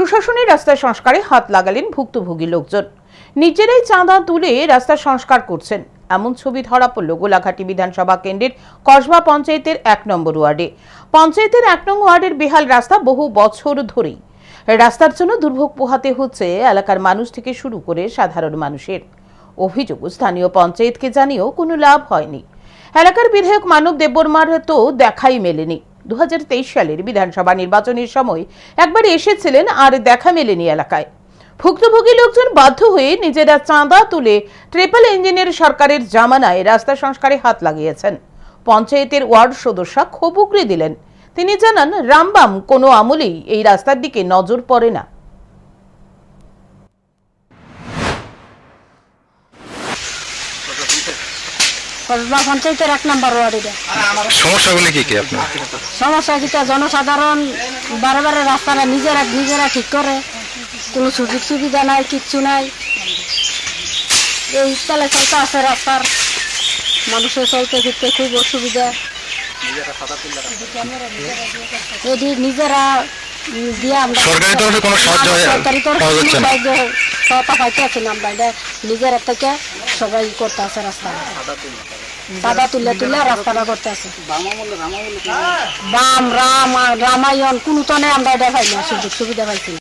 সুশাসনের রাস্তা সংস্কারে হাত লাগালেন ভুক্তভোগী লোকজন। নিজেরাই চাঁদা তুলে রাস্তা সংস্কার করছেন। এমন ছবি ধরা পড়ল গোলাঘাটি বিধানসভা কেন্দ্রের কসবা পঞ্চায়েতের এক নম্বর ওয়ার্ডে। পঞ্চায়েতের এক নং ওয়ার্ডের বেহাল রাস্তা বহু বছর ধরেই। রাস্তার জন্য দুর্ভোগ পোহাতে হচ্ছে এলাকার মানুষ থেকে শুরু করে সাধারণ মানুষের। অভিযোগ, স্থানীয় পঞ্চায়েতকে জানিয়েও কোনো লাভ হয়নি। এলাকার বিধায়ক মানব দেববর্মার তো দেখাই মেলেনি। দু সালের বিধানসভা নির্বাচনের সময় একবার এসেছিলেন আর দেখা মেলেনি এলাকায়। ভুক্তভোগী লোকজন বাধ্য হয়ে নিজেরা চাঁদা তুলে ট্রিপল ইঞ্জিনের সরকারের জামানায় রাস্তা সংস্কারে হাত লাগিয়েছেন। পঞ্চায়েতের ওয়ার্ড সদস্য খুব উগরে দিলেন। তিনি জানান, রামবাম কোনো আমলেই এই রাস্তার দিকে নজর পড়ে না। কসবা পঞ্চায়েতের এক নম্বর ওয়ার্ড এটা। সমস্যাগুলি কি কি আপনার? সমস্যা যেটা জনসাধারণ বারে বারে রাস্তাটা নিজেরা নিজেরা ঠিক করে। কোনো সুযোগ সুবিধা নাই কিচ্ছু নাই। এই চলে চলতে আছে রাস্তার। মানুষের চলতে ফিরতে খুব অসুবিধা। এটি নিজেরা উম, দিয়ে আমরা সরকারি তরফে কোনো সাহায্য সরকারি তরফে পাওয়া যাচ্ছে কোনো না? সাহায্য সহায়তা পাইতে আছি আমরা। নিজেরা থেকে সবাই করতে আছে রাস্তা। দাদা তুলে তুলে রাস্তাটা করতে আছে। বাম রাম রামায়ণ কোনো তনে আমরা এটা পাই না। সুযোগ সুবিধা পাইছি